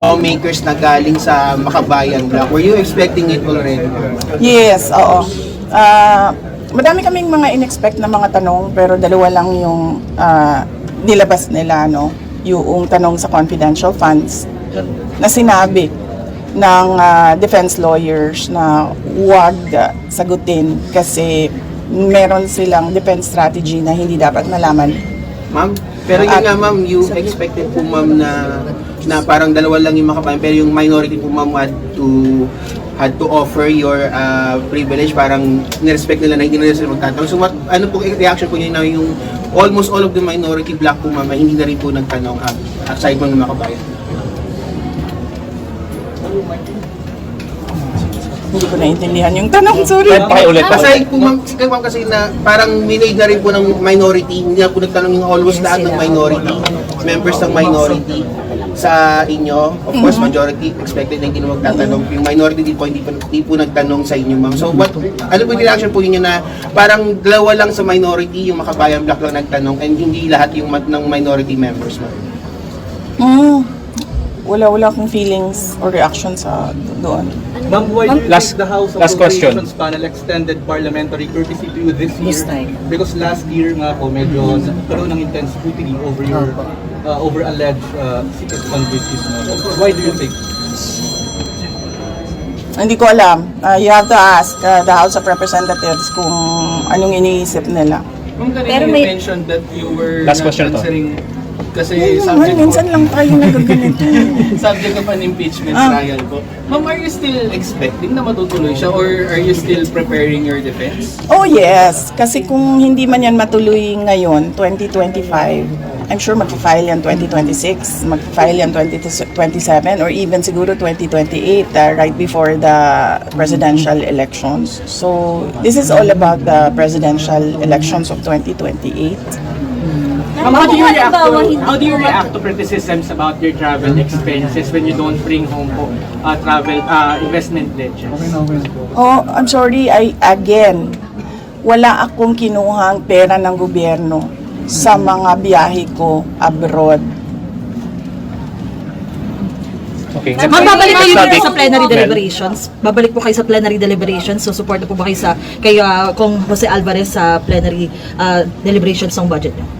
lawmakers na galing sa Makabayan Block. Were you expecting it already? Yes, oo. Ah, madami kaming mga in-expect na mga tanong pero dalawa lang yung ah, nilabas nila no, yung tanong sa confidential funds na sinabi ng ah, defense lawyers na huwag ah, sagutin kasi meron silang defense strategy na hindi dapat malaman. Ma'am? Pero yun nga ma'am, you expected po ma'am na na parang dalawa lang yung makabayan pero yung minority po ma'am had to had to offer your uh, privilege parang nirespect nila na hindi nila sila magtatanong. So what, ano po reaction po niyo na yung almost all of the minority black po ma'am hindi na rin po nagtanong uh, aside mo ng makabayan? Hindi ko naintindihan yung tanong, sorry. Pakiulit po. Aside po ma'am, kasi ma'am kasi na parang minade na rin po ng minority, hindi na po nagtanong yung almost lahat ng minority, members ng minority sa inyo. Of course, majority expected na hindi na magtatanong. Yung minority di po, hindi po, hindi po nagtanong sa inyo, ma'am. So, what, ano po yung reaction po ninyo na parang dalawa lang sa minority, yung makabayan black lang nagtanong, and hindi lahat yung ma- ng minority members, ma'am? Hmm. Wala wala akong feelings or reaction sa doon. Ma'am, why do you Last- think the House last question. Appropriations Panel extended parliamentary courtesy to you this year? Because last year nga po, medyo nagkaroon ng intense scrutiny over your uh, over alleged uh, secret fundraising. Why do you think? Hindi ko alam. Uh, you have to ask uh, the House of Representatives kung anong iniisip nila. Ma'am, kanina Pero you may- mentioned that you were Last not question to. answering kasi Ayun subject minsan po, lang tayo nagaganito. subject of an impeachment Ah. trial po. Ma'am, are you still expecting na matutuloy siya or are you still preparing your defense? oh yes, kasi kung hindi man yan matuloy ngayon, 2025, I'm sure mag-file yan 2026, mag-file yan 2027, or even siguro 2028, uh, right before the presidential elections. So, this is all about the presidential elections of 2028. How do you react to, How do you react to criticisms about your travel expenses when you don't bring home po uh, travel uh, investment pledges? Oh, I'm sorry. I again, wala akong kinuhang pera ng gobyerno sa mga biyahe ko abroad. Okay. Ma'am, babalik kayo dito sa plenary deliberations? Babalik po kayo sa plenary deliberations? So, support po ba kayo sa, kay uh, kung Jose Alvarez sa plenary uh, deliberations ng budget niyo?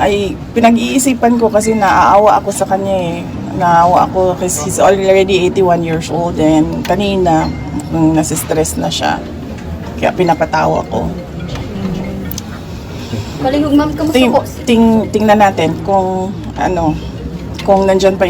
Ay, pinag-iisipan ko kasi naaawa ako sa kanya eh. Naawa ako kasi he's already 81 years old and kanina, nung nasistress na siya, kaya pinapatawa ko. Palihog, ma'am, kamusta Ting, ting, tingnan natin kung ano, kung nandyan pa yung